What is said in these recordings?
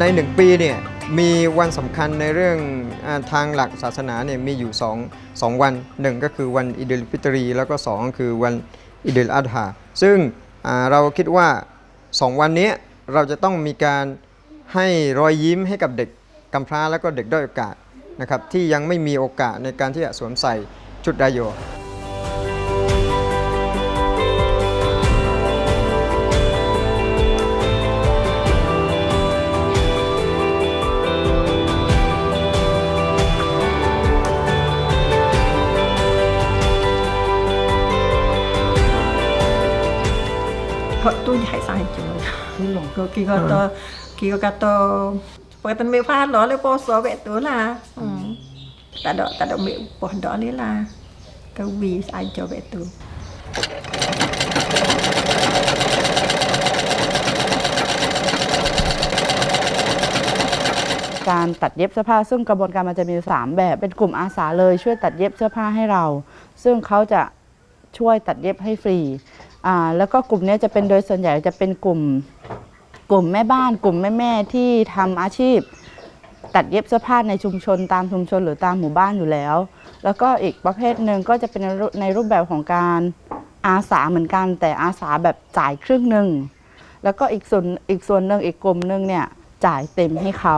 ในหนึ่งปีเนี่ยมีวันสำคัญในเรื่องอทางหลักศาสนาเนี่ยมีอยู่2 2วันหนึ่งก็คือวันอิดลฟิตรี แล้วก็สองคือวันอิดลอัฎฮาซึ่งเราคิดว่า 2 วันนี้เราจะต้องมีการให้รอยยิ้มให้กับเด็กกำพร้าแล้วก็เด็กด้อยโอกาสนะครับที่ยังไม่มีโอกาสในการที่จะสวมใส่ชุดรายโย Hak tu jahit saja. Belum. Kau kira kata kira kata Perkataan ambil pahala le puasa kat tu lah. Hmm. Tak ada tak ada ambil upah dak ni lah. Kau bi saja kat tu. การตัดเย็บเสื้อผ้า ซึ่งกระบวนการมันจะมี 3 แบบเป็นกลุ่มอาสาเลยช่วยตัดเย็บเสื้อผ้าให้เรา ซึ่งเขาจะช่วยตัดเย็บให้ฟรี อ่าแล้วก็กลุ่มนี้จะเป็นโดยส่วนใหญ่จะเป็นกลุ่มกลุ่มแม่บ้าน กลุ่มแม่ๆที่ทำอาชีพ ตัดเย็บเสื้อผ้าในชุมชนตามชุมชนหรือตามหมู่บ้านอยู่แล้ว แล้วก็อีกประเภทหนึ่งก็จะเป็นในรูปแบบของการอาสาเหมือนกันแต่อาสาแบบจ่ายครึ่งหนึ่งแล้วก็อีกส่วนอีกส่วนหนึ่งอีกกลุ่มหนึ่งเนี่ยจ่ายเต็มให้เขา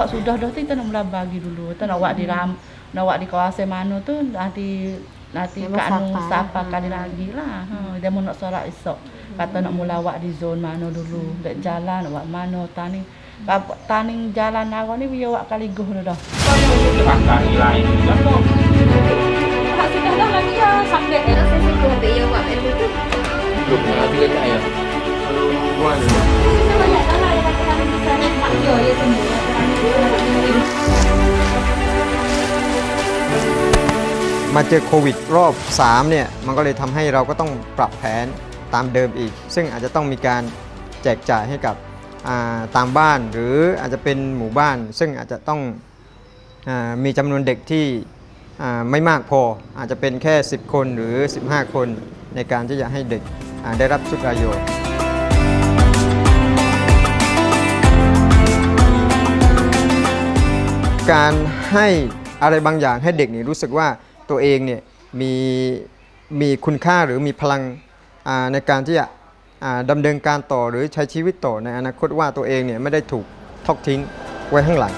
Hak sudah dah tu kita nak mula bagi dulu. Tu nak buat di ram, nak buat di kawasan mana tu nanti nanti Memang kat anu siapa, siapa hmm. kali lagi lah. Ha, dia mau nak solat esok. Kata nak mula buat di zon mana dulu, dek jalan nak buat mana tani. Kap- Tani jalan awak ni biar awak kali guh dah. pakai lain juga Hak sudah dah lagi มาเจอโควิดรอบ 3 เนี่ย มันก็เลยทำให้เราก็ต้องปรับแผนตามเดิมอีก ซึ่งอาจจะต้องมีการแจกจ่ายให้กับาตามบ้านหรืออาจจะเป็นหมู่บ้าน ซึ่งอาจจะต้องอมีจำนวนเด็กที่ไม่มากพอ อาจจะเป็นแค่ 10 คนหรือ 15 คนในการที่จะให้เด็กได้รับชุดรายโยการให้อะไรบางอย่างให้เด็กเนี่ยรู้สึกว่า ตัวเองเนี่ยมีมีคุณค่าหรือมีพลังในการที่จะอ่าดำเนินการต่อหรือใช้ชีวิตต่อในอนาคตว่าตัวเองเนี่ยไม่ได้ถูกทอกทิ้งไว้ข้างหลัง